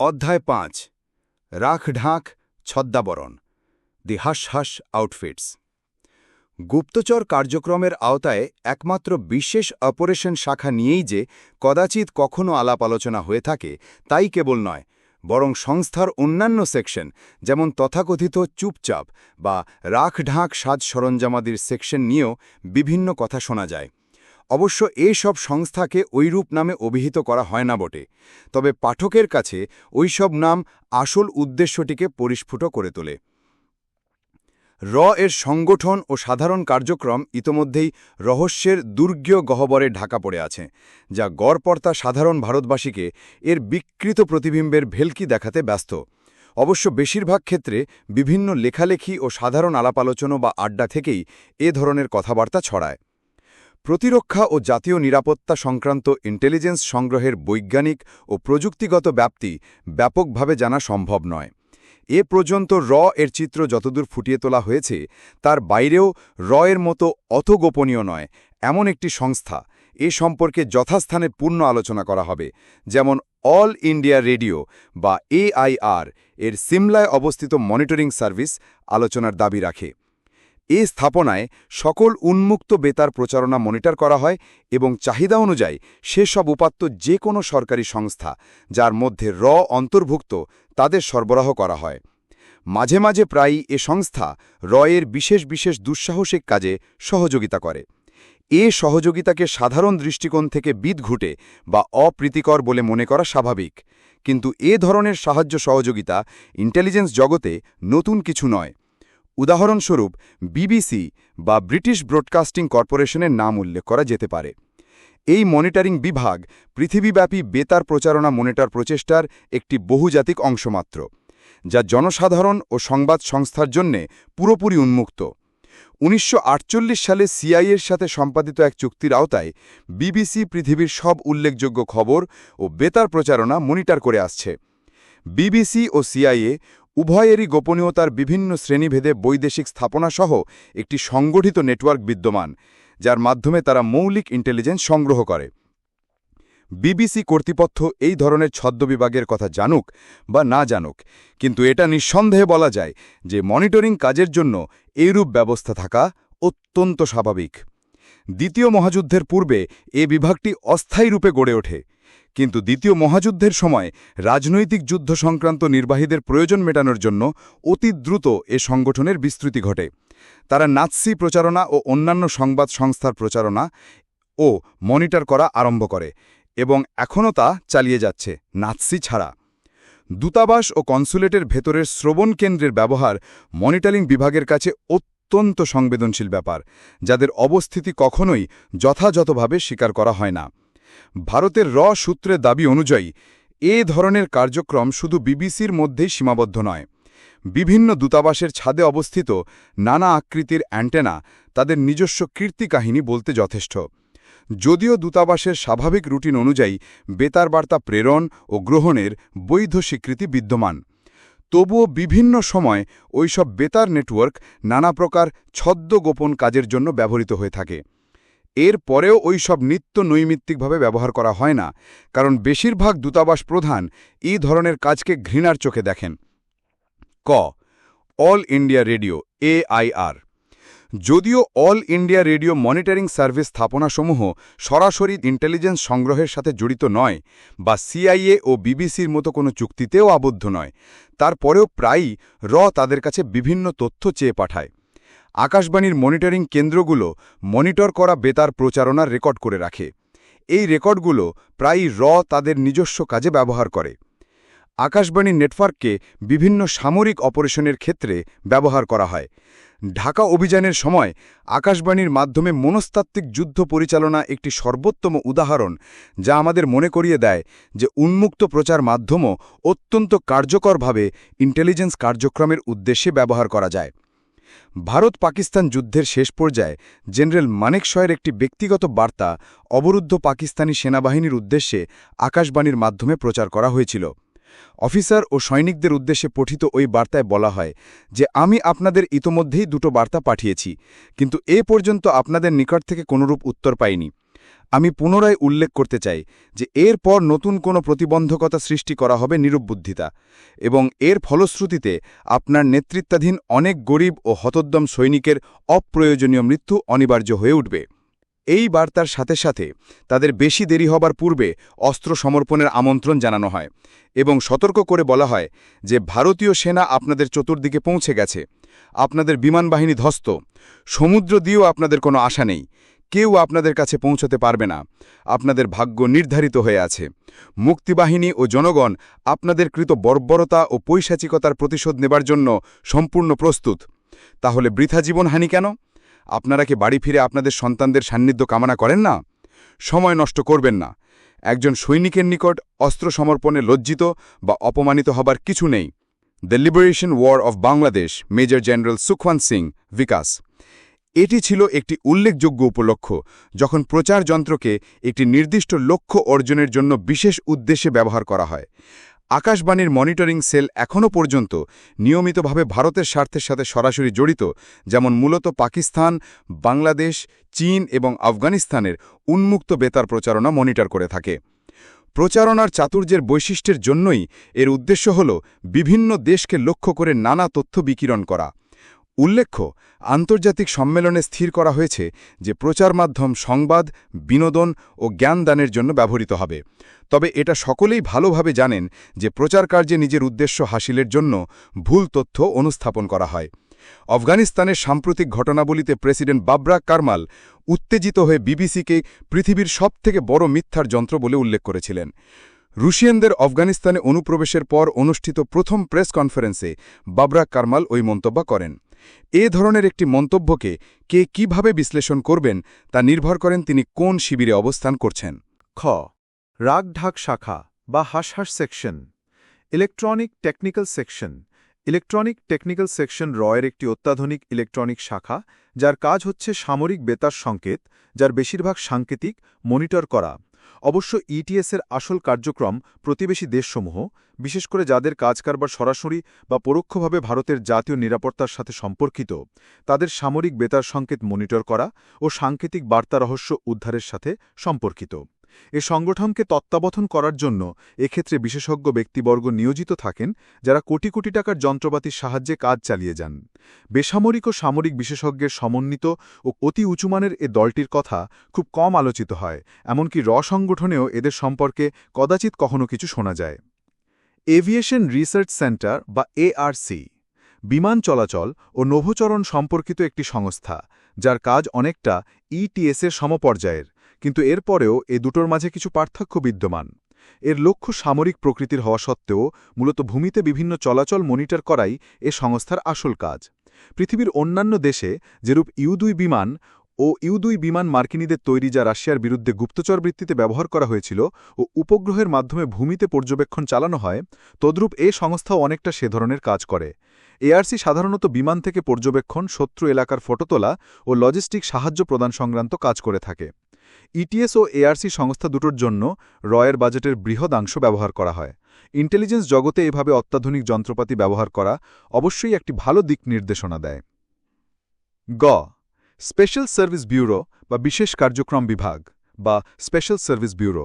অধ্যায় পাঁচ। রাখ ঢাক, ছদ্মাবরণ। দি হাস হাস আউটফিটস। গুপ্তচর কার্যক্রমের আওতায় একমাত্র বিশেষ অপারেশন শাখা নিয়েই যে কদাচিৎ কখনও আলাপ আলোচনা হয়ে থাকে, তাই কেবল নয়, বরং সংস্থার অন্যান্য সেকশন, যেমন তথাকথিত চুপচাপ বা রাখ ঢাক সাজ সরঞ্জামাদির সেকশন নিয়েও বিভিন্ন কথা শোনা যায়। অবশ্য এসব সংস্থাকে ঐরূপ নামে অভিহিত করা হয় না বটে, তবে পাঠকের কাছে ওইসব নাম আসল উদ্দেশ্যটিকে পরিস্ফুট করে তোলে। র এর সংগঠন ও সাধারণ কার্যক্রম ইতোমধ্যেই রহস্যের দুর্জ্ঞ গহ্বরে ঢাকা পড়ে আছে, যা গড়পর্তা সাধারণ ভারতবাসীকে এর বিকৃত প্রতিবিম্বের ভেলকি দেখাতে ব্যস্ত। অবশ্য বেশিরভাগ ক্ষেত্রে বিভিন্ন লেখালেখি ও সাধারণ আলাপ আলোচনা বা আড্ডা থেকেই এ ধরনের কথাবার্তা ছড়ায়। প্রতিরক্ষা ও জাতীয় নিরাপত্তা সংক্রান্ত ইন্টেলিজেন্স সংগ্রহের বৈজ্ঞানিক ও প্রযুক্তিগত ব্যাপ্তি ব্যাপকভাবে জানা সম্ভব নয়। এ পর্যন্ত র এর চিত্র যতদূর ফুটিয়ে তোলা হয়েছে, তার বাইরেও র এর মতো অত গোপনীয় নয়, এমন একটি সংস্থা। এ সম্পর্কে যথাস্থানে পূর্ণ আলোচনা করা হবে, যেমন অল ইন্ডিয়া রেডিও বা এআইআর এর সিমলায় অবস্থিত মনিটরিং সার্ভিস আলোচনার দাবি রাখে। এ স্থাপনায় সকল উন্মুক্ত বেতার প্রচারণা মনিটর করা হয় এবং চাহিদা অনুযায়ী সেসব উপাত্ত যে কোনো সরকারি সংস্থা, যার মধ্যে র অন্তর্ভুক্ত, তাদের সরবরাহ করা হয়। মাঝে মাঝে প্রায়ই এ সংস্থা রয়ের বিশেষ বিশেষ দুঃসাহসিক কাজে সহযোগিতা করে। এ সহযোগিতাকে সাধারণ দৃষ্টিকোণ থেকে বিদ ঘুটে বা অপ্রীতিকর বলে মনে করা স্বাভাবিক। কিন্তু এ ধরনের সাহায্য সহযোগিতা ইন্টেলিজেন্স জগতে নতুন কিছু নয়। উদাহরণস্বরূপ, বিবিসি বা ব্রিটিশ ব্রডকাস্টিং কর্পোরেশনের নাম উল্লেখ করা যেতে পারে। এই মনিটরিং বিভাগ পৃথিবীব্যাপী বেতার প্রচারণা মনিটর প্রচেষ্টার একটি বহুজাতিক অংশমাত্র, যা জনসাধারণ ও সংবাদ সংস্থার জন্যে পুরোপুরি উন্মুক্ত। উনিশশো আটচল্লিশ সালে সিআইএর সাথে সম্পাদিত এক চুক্তির আওতায় বিবিসি পৃথিবীর সব উল্লেখযোগ্য খবর ও বেতার প্রচারণা মনিটর করে আসছে। বিবিসি ও সিআইএ উভয়েরই গোপনীয়তার বিভিন্ন শ্রেণীভেদে বৈদেশিক স্থাপনাসহ একটি সংগঠিত নেটওয়ার্ক বিদ্যমান, যার মাধ্যমে তারা মৌলিক ইন্টেলিজেন্স সংগ্রহ করে। বিবিসি কর্তৃপক্ষ এই ধরনের ছদ্মবিভাগের কথা জানুক বা না জানুক, কিন্তু এটা নিঃসন্দেহে বলা যায় যে মনিটরিং কাজের জন্য এইরূপ ব্যবস্থা থাকা অত্যন্ত স্বাভাবিক। দ্বিতীয় মহাযুদ্ধের পূর্বে এ বিভাগটি অস্থায়ী রূপে গড়ে ওঠে। কিন্তু দ্বিতীয় মহাযুদ্ধের সময় রাজনৈতিক যুদ্ধ সংক্রান্ত নির্বাহীদের প্রয়োজন মেটানোর জন্য অতি দ্রুত এ সংগঠনের বিস্তৃতি ঘটে। তারা নাৎসি প্রচারণা ও অন্যান্য সংবাদ সংস্থার প্রচারণা ও মনিটর করা আরম্ভ করে এবং এখনও তা চালিয়ে যাচ্ছে নাৎসি ছাড়া। দূতাবাস ও কনসুলেটের ভেতরের শ্রবণ কেন্দ্রের ব্যবহার মনিটরিং বিভাগের কাছে অত্যন্ত সংবেদনশীল ব্যাপার, যাদের অবস্থিতি কখনোই যথাযথভাবে স্বীকার করা হয় না। ভারতের র সূত্রের দাবি অনুযায়ী, এ ধরনের কার্যক্রম শুধু বিবিসির মধ্যেই সীমাবদ্ধ নয়। বিভিন্ন দূতাবাসের ছাদে অবস্থিত নানা আকৃতির অ্যান্টেনা তাদের নিজস্ব কীর্তি কাহিনী বলতে যথেষ্ট। যদিও দূতাবাসের স্বাভাবিক রুটিন অনুযায়ী বেতার বার্তা প্রেরণ ও গ্রহণের বৈধ স্বীকৃতি বিদ্যমান। তবুও বিভিন্ন সময় ওইসব বেতার নেটওয়ার্ক নানা প্রকার ছদ্ম গোপন কাজের জন্য ব্যবহৃত হয়ে থাকে। এর পরেও ওই সব নিত্য নৈমিত্তিকভাবে ব্যবহার করা হয় না, কারণ বেশিরভাগ দূতাবাস প্রধান এই ধরনের কাজকে ঘৃণার চোখে দেখেন। ক, অল ইন্ডিয়া রেডিও এআইআর যদিও All India radio monitoring service স্থাপনাসমূহ সরাসরি ইন্টেলিজেন্স সংগ্রহের সাথে জড়িত নয় বা সিআইএ ও বিবিসির মতো কোনো চুক্তিতেও আবদ্ধ নয়, তারপরেও প্রায়ই র তাদের কাছে বিভিন্ন তথ্য চেয়ে পাঠায়। আকাশবাণীর মনিটরিং কেন্দ্রগুলো মনিটর করা বেতার প্রচারণার রেকর্ড করে রাখে। এই রেকর্ডগুলো প্রায়ই র তাদের নিজস্ব কাজে ব্যবহার করে। আকাশবাণীর নেটওয়ার্ককে বিভিন্ন সামরিক অপারেশনের ক্ষেত্রে ব্যবহার করা হয়। ঢাকা অভিযানের সময় আকাশবাণীর মাধ্যমে মনস্তাত্ত্বিক যুদ্ধ পরিচালনা একটি সর্বোত্তম উদাহরণ যা আমাদের মনে করিয়ে দেয় যে উন্মুক্ত প্রচার মাধ্যমও অত্যন্ত কার্যকরভাবে ইন্টেলিজেন্স কার্যক্রমের উদ্দেশ্যে ব্যবহার করা যায়। ভারত পাকিস্তান যুদ্ধের শেষ পর্যায়ে জেনারেল মানেকশয়ের একটি ব্যক্তিগত বার্তা অবরুদ্ধ পাকিস্তানি সেনাবাহিনীর উদ্দেশ্যে আকাশবাণীর মাধ্যমে প্রচার করা হয়েছিল। অফিসার ও সৈনিকদের উদ্দেশ্যে পঠিত ওই বার্তায় বলা হয় যে, আমি আপনাদের ইতোমধ্যেই দুটো বার্তা পাঠিয়েছি, কিন্তু এ পর্যন্ত আপনাদের নিকট থেকে কোনরূপ উত্তর পাইনি। আমি পুনরায় উল্লেখ করতে চাই যে এরপর নতুন কোনো প্রতিবন্ধকতা সৃষ্টি করা হবে নিরুবুদ্ধিতা এবং এর ফলশ্রুতিতে আপনার নেতৃত্বাধীন অনেক গরিব ও হতোদ্যম সৈনিকের অপ্রয়োজনীয় মৃত্যু অনিবার্য হয়ে উঠবে। এই বার্তার সাথে সাথে তাদের বেশি দেরি হবার পূর্বে অস্ত্র সমর্পণের আমন্ত্রণ জানানো হয় এবং সতর্ক করে বলা হয় যে ভারতীয় সেনা আপনাদের চতুর্দিকে পৌঁছে গেছে। আপনাদের বিমান বাহিনী ধস্ত সমুদ্র দিয়েও আপনাদের কোনো আশা নেই। কেউ আপনাদের কাছে পৌঁছতে পারবে না। আপনাদের ভাগ্য নির্ধারিত হয়ে আছে। মুক্তিবাহিনী ও জনগণ আপনাদের কৃত বর্বরতা ও পৈশাচিকতার প্রতিশোধ নেবার জন্য সম্পূর্ণ প্রস্তুত। তাহলে বৃথা জীবনহানি কেন? আপনারা কি বাড়ি ফিরে আপনাদের সন্তানদের সান্নিধ্য কামনা করেন না? সময় নষ্ট করবেন না। একজন সৈনিকের নিকট অস্ত্র সমর্পণে লজ্জিত বা অপমানিত হবার কিছু নেই। The liberation war of Bangladesh, major general Sukhwant Singh বিকাশ এটি ছিল একটি উল্লেখযোগ্য উপলক্ষ, যখন প্রচার যন্ত্রকে একটি নির্দিষ্ট লক্ষ্য অর্জনের জন্য বিশেষ উদ্দেশ্যে ব্যবহার করা হয়। আকাশবাণীর মনিটরিং সেল এখনও পর্যন্ত নিয়মিতভাবে ভারতের স্বার্থের সাথে সরাসরি জড়িত, যেমন মূলত পাকিস্তান, বাংলাদেশ, চীন এবং আফগানিস্তানের উন্মুক্ত বেতার প্রচারণা মনিটর করে থাকে। প্রচারণার চাতুর্যের বৈশিষ্ট্যের জন্যই এর উদ্দেশ্য হল বিভিন্ন দেশকে লক্ষ্য করে নানা তথ্য বিকিরণ করা। উল্লেখ্য, আন্তর্জাতিক সম্মেলনে স্থির করা হয়েছে যে প্রচার মাধ্যম সংবাদ, বিনোদন ও জ্ঞানদানের জন্য ব্যবহৃত হবে। তবে এটা সকলেই ভালোভাবে জানেন যে প্রচার কার্যে নিজের উদ্দেশ্য হাসিলের জন্য ভুল তথ্য অনুস্থাপন করা হয়। আফগানিস্তানের সাম্প্রতিক ঘটনাবলিতে প্রেসিডেন্ট বাবরা কারমাল উত্তেজিত হয়ে বিবিসিকে পৃথিবীর সবথেকে বড় মিথ্যার যন্ত্র বলে উল্লেখ করেছিলেন। রুশিয়ানদের আফগানিস্তানে অনুপ্রবেশের পর অনুষ্ঠিত প্রথম প্রেস কনফারেন্সে বাবরা কারমাল ওই মন্তব্য করেন। এ ধরনের একটি মন্তব্যকে কে কীভাবে বিশ্লেষণ করবেন তা নির্ভর করেন তিনি কোন শিবিরে অবস্থান করছেন। খ. রাগঢাক শাখা বা হাসহাস section. Electronic technical section. Electronic technical section রয়ের একটি অত্যাধুনিক ইলেকট্রনিক শাখা যার কাজ হচ্ছে সামরিক বেতার সংকেত, যার বেশিরভাগ সাংকেতিক মনিটর করা। অবশ্য ইটিএসের আসল কার্যক্রম প্রতিবেশী দেশসমূহ, বিশেষ করে যাদের কাজ কারবার সরাসরি বা পরোক্ষভাবে ভারতের জাতীয় নিরাপত্তার সাথে সম্পর্কিত, তাদের সামরিক বেতার সংকেত মনিটর করা ও সাংকেতিক বার্তা রহস্য উদ্ধারের সাথে সম্পর্কিত। এ সংগঠনকে তত্ত্বাবধান করার জন্য এক্ষেত্রে বিশেষজ্ঞ ব্যক্তিবর্গ নিয়োজিত থাকেন, যারা কোটি কোটি টাকার যন্ত্রপাতির সাহায্যে কাজ চালিয়ে যান। বেসামরিক ও সামরিক বিশেষজ্ঞের সমন্বিত ও অতি উঁচুমানের এ দলটির কথা খুব কম আলোচিত হয়, এমনকি র সংগঠনেও এদের সম্পর্কে কদাচিৎ কখনো কিছু শোনা যায়। এভিয়েশন রিসার্চ সেন্টার বা এআরসি, বিমান চলাচল ও নভোচরণ সম্পর্কিত একটি সংস্থা, যার কাজ অনেকটা ইটিএসের সমপর্যায়ের। কিন্তু এরপরেও এ দুটোর মাঝে কিছু পার্থক্য বিদ্যমান। এর লক্ষ্য সামরিক প্রকৃতির হওয়া সত্ত্বেও মূলত ভূমিতে বিভিন্ন চলাচল মনিটর করাই এ সংস্থার আসল কাজ। পৃথিবীর অন্যান্য দেশে যেরূপ ইউ দুই বিমান ও ইউ দুই বিমান মার্কিনীদের তৈরি যা রাশিয়ার বিরুদ্ধে গুপ্তচর বৃত্তিতে ব্যবহার করা হয়েছিল ও উপগ্রহের মাধ্যমে ভূমিতে পর্যবেক্ষণ চালানো হয়, তদ্রূপ এ সংস্থাও অনেকটা সে ধরনের কাজ করে। এআরসি সাধারণত বিমান থেকে পর্যবেক্ষণ, শত্রু এলাকার ফটো তোলা ও লজিস্টিক সাহায্য প্রদান সংক্রান্ত কাজ করে থাকে। ইটিএস ও এআরসি সংস্থা দুটোর জন্য রয়ের বাজেটের বৃহদাংশ ব্যবহার করা হয়। ইন্টেলিজেন্স জগতে এভাবে অত্যাধুনিক যন্ত্রপাতি ব্যবহার করা অবশ্যই একটি ভালো দিক নির্দেশনা দেয়। গ স্পেশাল সার্ভিস ব্যুরো বা বিশেষ কার্যক্রম বিভাগ বা স্পেশাল সার্ভিস ব্যুরো।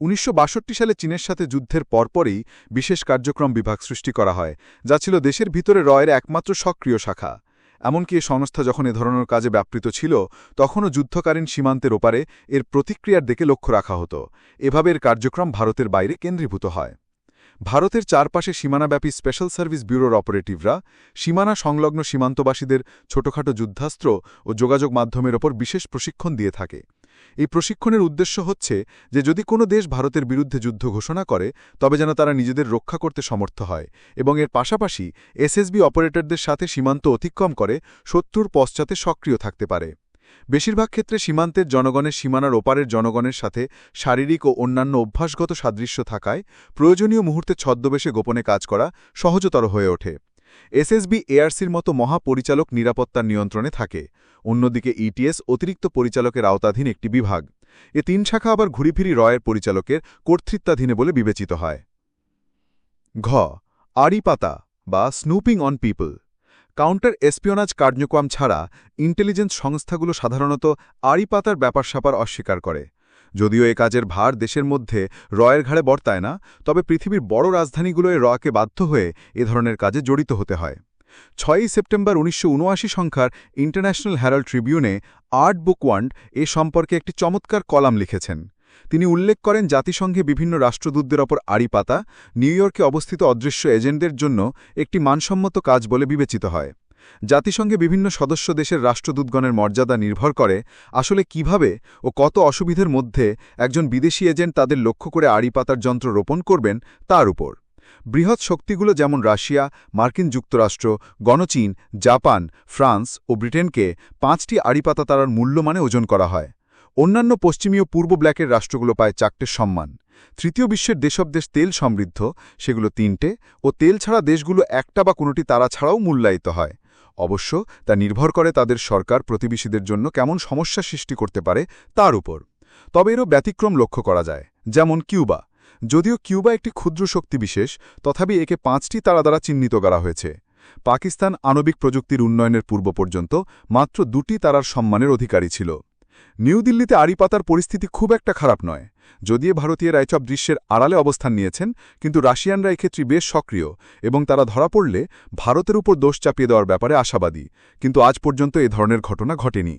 উনিশশো বাষট্টি সালে চীনের সাথে যুদ্ধের পরপরই বিশেষ কার্যক্রম বিভাগ সৃষ্টি করা হয়, যা ছিল দেশের ভিতরে রয়ের একমাত্র সক্রিয় শাখা। এমনকি এ সংস্থা যখন এ ধরনের কাজে ব্যাপৃত ছিল, তখনও যুদ্ধকালীন সীমান্তের ওপারে এর প্রতিক্রিয়ার দিকে লক্ষ্য রাখা হতো। এভাবে এর কার্যক্রম ভারতের বাইরে কেন্দ্রীভূত হয়। ভারতের চারপাশে সীমানাব্যাপী স্পেশাল সার্ভিস ব্যুরোর অপারেটিভরা সীমানা সংলগ্ন সীমান্তবাসীদের ছোটখাটো যুদ্ধাস্ত্র ও যোগাযোগ মাধ্যমের ওপর বিশেষ প্রশিক্ষণ দিয়ে থাকে। এই প্রশিক্ষণের উদ্দেশ্য হচ্ছে যে যদি কোনো দেশ ভারতের বিরুদ্ধে যুদ্ধ ঘোষণা করে, তবে যেন তারা নিজেদের রক্ষা করতে সমর্থ হয় এবং এর পাশাপাশি এসএসবি অপারেটরদের সাথে সীমান্ত অতিক্রম করে শত্রুর পশ্চাতে সক্রিয় থাকতে পারে। বেশিরভাগ ক্ষেত্রে সীমান্তের জনগণের সীমানার ওপারের জনগণের সাথে শারীরিক ও অন্যান্য অভ্যাসগত সাদৃশ্য থাকায় প্রয়োজনীয় মুহূর্তে ছদ্মবেশে গোপনে কাজ করা সহজতর হয়ে ওঠে। এসএসবি এআরসির মতো মহাপরিচালক নিরাপত্তার নিয়ন্ত্রণে থাকে। অন্যদিকে ইটিএস অতিরিক্ত পরিচালকের আওতাধীন একটি বিভাগ। এ তিন শাখা আবার ঘুরিফিরি রয়ের পরিচালকের কর্তৃত্বাধীনে বলে বিবেচিত হয়। ঘ আড়িপাতা বা snooping on people. Counter espionage কার্যক্রম ছাড়া ইন্টেলিজেন্স সংস্থাগুলো সাধারণত আড়িপাতার ব্যাপার স্যাপার অস্বীকার করে। যদিও এ কাজের ভার দেশের মধ্যে রয়ের ঘাড়ে বর্তায় না, তবে পৃথিবীর বড় রাজধানীগুলো এ রকে বাধ্য হয়ে এ ধরনের কাজে জড়িত হতে হয়। ছয়ই সেপ্টেম্বর উনিশশো উনআশি সংখ্যার ইন্টারন্যাশনাল হ্যারাল্ড ট্রিবিউনে আর্ট বুক ওয়ান্ড এ সম্পর্কে একটি চমৎকার কলাম লিখেছেন। তিনি উল্লেখ করেন জাতিসংঘে বিভিন্ন রাষ্ট্রদূতদের ওপর আড়ি পাতা, নিউ ইয়র্কে অবস্থিত অদৃশ্য এজেন্টদের জন্য একটি মানসম্মত কাজ বলে বিবেচিত হয়। জাতিসংঘে বিভিন্ন সদস্য দেশের রাষ্ট্রদূতগণের মর্যাদা নির্ভর করে আসলে কীভাবে ও কত অসুবিধের মধ্যে একজন বিদেশি এজেন্ট তাদের লক্ষ্য করে আড়ি পাতার যন্ত্র রোপণ করবেন তার উপর। বৃহৎ শক্তিগুলো যেমন রাশিয়া, মার্কিন যুক্তরাষ্ট্র, গণচীন, জাপান, ফ্রান্স ও ব্রিটেনকে পাঁচটি আড়িপাতা তারার মূল্যমানে ওজন করা হয়। অন্যান্য পশ্চিমীয় পূর্ব ব্ল্যাকের রাষ্ট্রগুলো পায় চারটে সম্মান। তৃতীয় বিশ্বের দেশব দেশ তেল সমৃদ্ধ, সেগুলো তিনটে ও তেল ছাড়া দেশগুলো একটা বা কোনোটি তারা ছাড়াও মূল্যায়িত হয়। অবশ্য তা নির্ভর করে তাদের সরকার প্রতিবেশীদের জন্য কেমন সমস্যা সৃষ্টি করতে পারে তার উপর। তবে এরও ব্যতিক্রম লক্ষ্য করা যায়, যেমন কিউবা। যদিও কিউবা একটি ক্ষুদ্র শক্তি বিশেষ, তথাপি একে পাঁচটি তারা দ্বারা চিহ্নিত করা হয়েছে। পাকিস্তান আণবিক প্রযুক্তির উন্নয়নের পূর্ব পর্যন্ত মাত্র দুটি তারার সম্মানের অধিকারী ছিল। নিউ দিল্লিতে আড়িপাতার পরিস্থিতি খুব একটা খারাপ নয়। যদিও ভারতীয় রায়চপ দৃশ্যের আড়ালে অবস্থান নিয়েছেন, কিন্তু রাশিয়ানরা এক্ষেত্রে বেশ সক্রিয় এবং তারা ধরা পড়লে ভারতের উপর দোষ চাপিয়ে দেওয়ার ব্যাপারে আশাবাদী। কিন্তু আজ পর্যন্ত এ ধরনের ঘটনা ঘটেনি।